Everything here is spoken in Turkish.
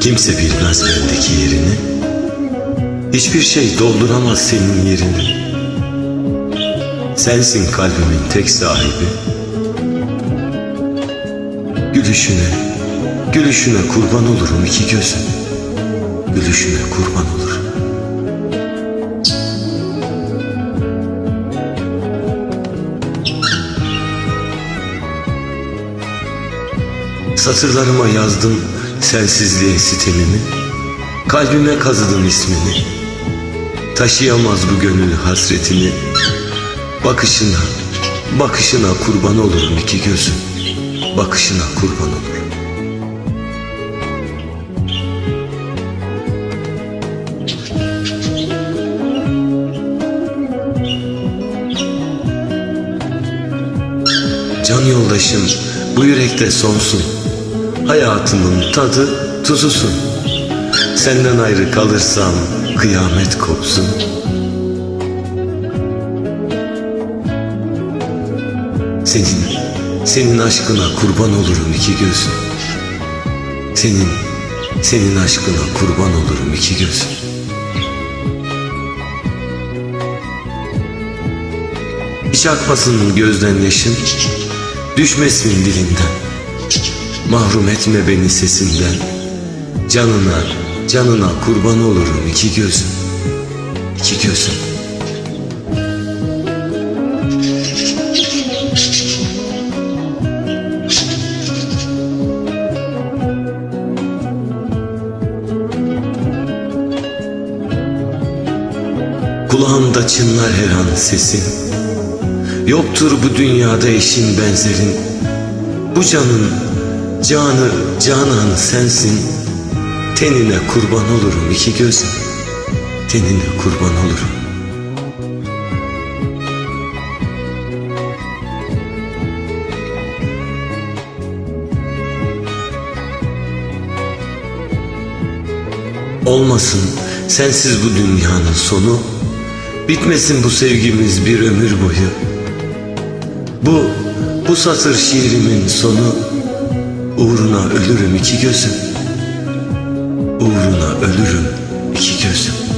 Kimse bilmez bendeki yerini Hiçbir şey dolduramaz senin yerini Sensin kalbimin tek sahibi. Gülüşüne, gülüşüne kurban olurum iki gözüm. Gülüşüne kurban olurum. Satırlarıma yazdım sensizliğe sitemimi. Kalbime kazıdın ismini Taşıyamaz bu gönül hasretini. Bakışına, bakışına kurban olurum iki gözüm Bakışına kurban olurum Can yoldaşım bu yürekte sonsun. Hayatımın tadı tuzusun Senden ayrı kalırsam kıyamet kopsun. Senin, senin aşkına kurban olurum iki gözüm. Senin, senin aşkına kurban olurum iki gözüm. Hiç akmasın gözden yaşın Düşmesin dilinden. Mahrum etme beni sesinden Canına, canına kurban olurum. İki gözüm. İki gözüm. Kulağımda çınlar her an sesin. Yoktur bu dünyada eşin benzerin. Bu canın canı cananı sensin Tenine kurban olurum iki gözüm Tenine kurban olurum. Olmasın sensiz bu dünyanın sonu. Bitmesin bu sevgimiz bir ömür boyu. Bu, bu satır şiirimin sonu. Uğruna ölürüm iki gözüm Uğruna ölürüm iki gözüm.